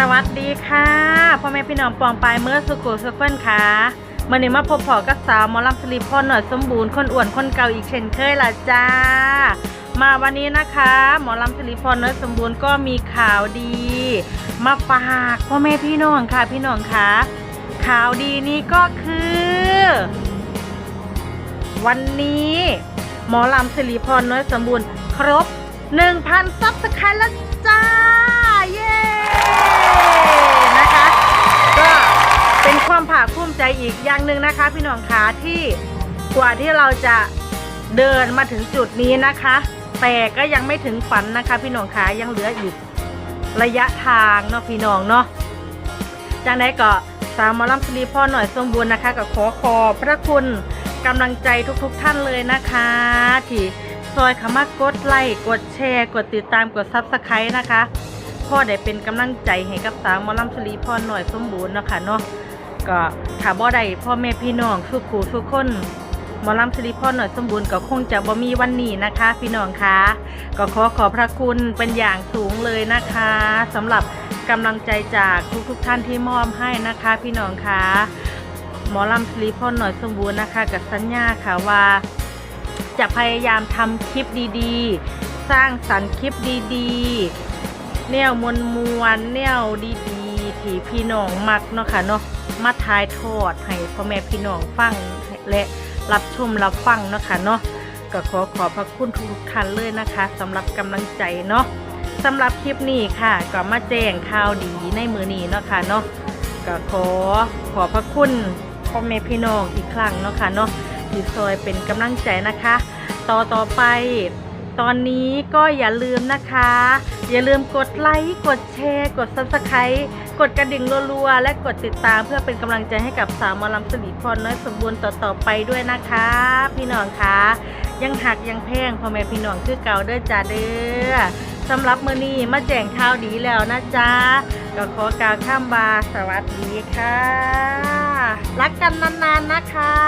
สวัสดีค่ะพ่อแม่พี่น้องปองปายเมื่อสุโขสุเฟินค่ะมื่อนี้มาพบพอกับสาวมอลำสลีพรหน่อยสมบูรณ์คนอ้วนคนเก่าอีกเช่นเคยละจ้า มาวันนี้นะคะหมอลำสลีพรน้อยสมบูรณ์ก็มีข่าวดี มาฝากพ่อแม่พี่น้องค่ะพี่น้องค่ะข่าวดีนี้ก็คือ วันนี้หมอลำสิริพรน้อยสมบูรณ์ ครบ 1,000ซับสไครต์แล้วจ้า อีกอย่างหนึ่งนะคะ พี่น้องคะที่กว่าที่เราจะเดินมาถึงจุดนี้นะคะ แต่ก็ยังไม่ถึงฝันนะคะ พี่น้องคะยังเหลืออีกระยะทางเนาะพี่น้องเนาะจากนั้นก็สามมอลำสลีพ่อหน่อยสมบูรณ์นะคะก็ขอขอบพระคุณกำลังใจทุกๆทท่านเลยนะคะที่ซอยขมากดไลค์กดแชร์ กดติดตามกดซับสไครต์นะคะ พ่อได้เป็นกำลังใจให้กับสามมอลำสลีพ่อหน่อยสมบูรณ์เนาะคะเนาะ ก็ถ้าบ่ได้พ่อแม่พี่น้องทุกคู่ทุกคนหมอลำสลีพ่อหน่อยสมบูรณ์ก็คงจะบ่มีวันนี้นะคะ พี่น้องคะก็ขอขอบพระคุณเป็นอย่างสูงเลยนะคะสำหรับกำลังใจจากทุกๆทท่านที่มอบให้นะคะ พี่น้องคะหมอลำสลีพ่อหน่อยสมบูรณ์นะคะกับสัญญาค่ะว่า จะพยายามทำคลิปดีๆ สร้างสรรค์คลิปดีๆแนวมวลมวลแนวดีๆที่พี่น้องมักเนาะค่ะเนาะ มาทายทอดให้พ่อแม่พี่น้องฟังและรับชมรับฟังเนาะค่ะเนาะก็ขอขอบพระคุณทุกท่านเลยนะคะสำหรับกำลังใจเนาะสำหรับคลิปนี้ค่ะ ก็มาแจ้งข่าวดีในมือนี้เนาะค่ะเนาะก็ขอขอบพระคุณพ่อแม่พี่น้องอีกครั้งเนาะค่ะเนาะที่ซอยเป็นกำลังใจนะคะ ต่อต่อไป ตอนนี้ก็อย่าลืมนะคะ อย่าลืมกดไลค์ กดแชร์ กด subscribe กดกระดิ่งรัวๆ และกดติดตามเพื่อเป็นกำลังใจให้กับสาวมอลำสลีพรน้อยสมบูรณ์ต่อๆไปด้วยนะคะ พี่น้องคะยังหักยังแพงพ่อแม่พี่น้องคือเก่าเด้อจ้าเด้อสำหรับมือนี้มาแจ้งข่าวดีแล้วนะจ๊ะก็ขอกล่าวข้ามบาสวัสดีค่ะ รักกันนานๆนะคะ